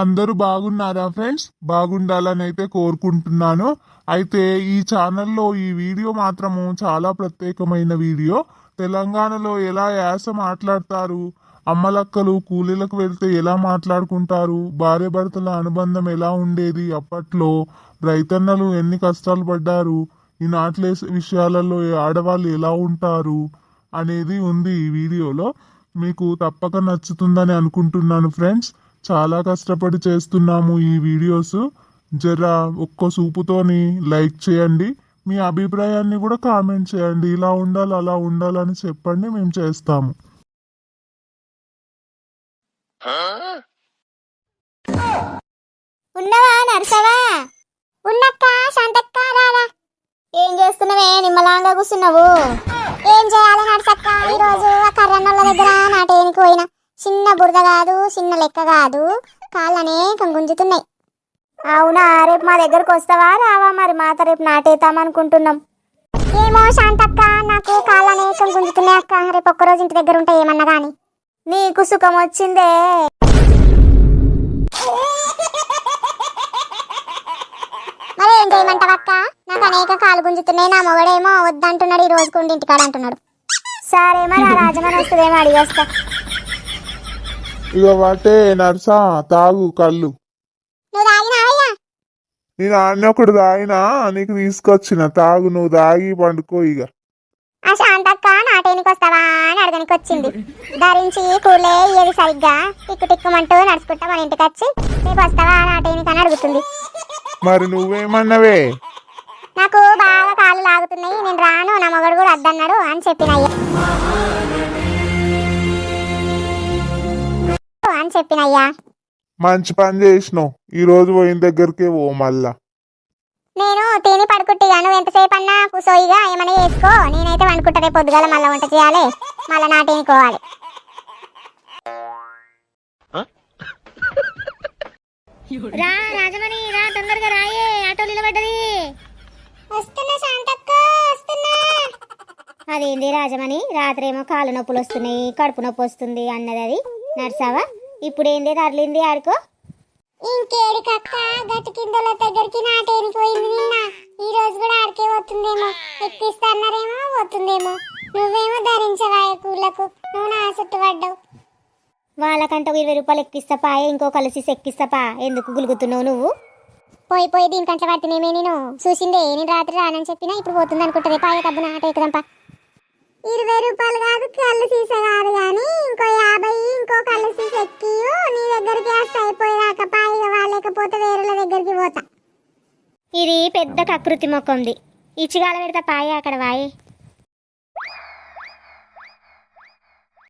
అందరూ బాగున్నారా ఫ్రెండ్స్? బాగుండాలని అయితే కోరుకుంటున్నాను. అయితే ఈ ఛానల్లో ఈ వీడియో మాత్రము చాలా ప్రత్యేకమైన వీడియో. తెలంగాణలో ఎలా యాస మాట్లాడతారు? అమ్మలక్కలు కూలీలకు వెళ్తే ఎలా మాట్లాడుకుంటారు? భార్య భర్తల అనుబంధం ఎలా ఉండేది అప్పట్లో? రైతన్నలు ఎన్ని కష్టాలు పడ్డారు? ఈ నాట్లే విషయాలలో ఆడవాళ్ళు ఎలా ఉంటారు? అనేది ఉంది ఈ వీడియోలో. మీకు తప్పక నచ్చుతుందని అనుకుంటున్నాను ఫ్రెండ్స్. చాలా కష్టపడి చేస్తున్నాము ఈ వీడియోస్. జర ఒక్క చూపుతోని లైక్ చేయండి. మీ అభిప్రాయాన్ని కూడా కామెంట్ చేయండి. ఇలా ఉండాలి అలా ఉండాలని చెప్పండి మేము చేస్తాము. ఉన్నవా నరసవా? ఉన్నక్క శాంతక్క రారా ఏం చేస్తున్నావే నిమ్మలాంగా కూర్చున్నావు? ఏం చేయాలి నరసక్క? ఈ రోజు ఆ కర్రన్నోళ్ళ దగ్గర నాటేనికి పోయినా. చిన్న బురద కాదు చిన్న లెక్క కాదు. కాళ్ళనే గుంజుతున్నాయి. అవునా రేపు మా దగ్గరకు వస్తావా? రావా మరి. మాత రేపు నాటేద్దామనుకుంటున్నాం ఏమో శాంతక్క నాకు కాళ్ళనే గుంజుతున్నాయి అక్క. రేపు ఒక్కరోజు ఇంటి దగ్గర ఉంటే ఏమన్నా కానీ నీకు సుఖం వచ్చిందే. మరి ఏం చేయమంటావక్క నాకు అనేక కాలు గుంజుతున్నాయి. నా మొగడేమో వద్దంటున్నాడు ఈ రోజు ఇంటికాడ అంటున్నాడు. సరే మరి ఆ రాజమని వస్తుందేమో అడిగేస్తా. ఇక వాటే నర్సా తాగు కళ్ళు. నువ్వు తాగినావయ్యా నేను అన్న ఒకటి తాగినా నీకు తీసుకొచ్చిన. తాగు నువ్వు తాగి పండుకో ఇక ఆ శాంతక్క నాటేనికి వస్తావా అని అడగనికి వచ్చింది. ధరించి కూలే ఏది సరిగ్గా. టిక్కు టిక్కుమంటూ నడుచుకుంటా మన ఇంటికి వచ్చి రేపు వస్తావా? నాటేనికి అని అడుగుతుంది. మరి నువ్వేమన్నావే? నాకు బాగా కాళ్ళు లాగుతున్నాయి. నేను రాను నా మొగడు కూడా వద్దన్నాడు అని చెప్పినయ్యా చెప్పినయ్యా. మంచి పని చేసినావు. ఈ రోజు పోయిన దగ్గరికే ఓ మళ్ళా. నేను తిని పడుకుంటుగా నువ్వు ఎంతసేపు అన్నా కూసోయిగా ఏమైనా చేసుకో. నేనైతే వండుకుంటా. రేపు పొద్దుగాల మళ్ళీ వంట చేయాలి. మళ్ళీ నాటేనుకోవాలి రా రాజమణి రా తొందరగా రాయే ఆటో నిలబడ్డది. వస్తున్నా శాంతక్క వస్తున్నా. అదేంది రాజమణి? రాత్రేమో కాళ్ళు నొప్పులు వస్తున్నాయి కడుపు నొప్పి వస్తుంది అన్నది అది. నర్సావా ఇప్పుడు ఏంది తరలింది ఆడుకో. ఇంకేడి కక్క గట్టి కిందల దగ్గరికి నాటేనికి పోయింది నిన్న. ఈ రోజు కూడా ఆడికే పోతుందేమో. ఎక్కిస్తాన్నారేమో పోతుందేమో. నువ్వేమో ధరించవాయ కూలకు? నువ్వు నా చుట్టు పడ్డావు. వాళ్ళకంటే ఇరవై రూపాయలు ఎక్కిస్తా పాయ ఇంకో కలిసి ఎక్కిస్తా పా. ఎందుకు గులుగుతున్నావు నువ్వు? పోయి పోయి దీనికంటే పట్టినేమే నేను. చూసిందే నేను రాత్రి రానని చెప్పినా ఇప్పుడు పోతుంది అనుకుంటుంది. పాయ కబ్బు నాట ఎక్కుదాంపా ఇరవై రూపాయలు కాదు కళ్ళు సీస కాదు కానీ లేకపోతే వాళ్ళకపోతే వేరేల దగ్గరికి పోతా. ఇది పెద్ద కకృతి మొక్కంది. ఇచ్చిగాల పెడతా పాయే అక్కడ వాయే.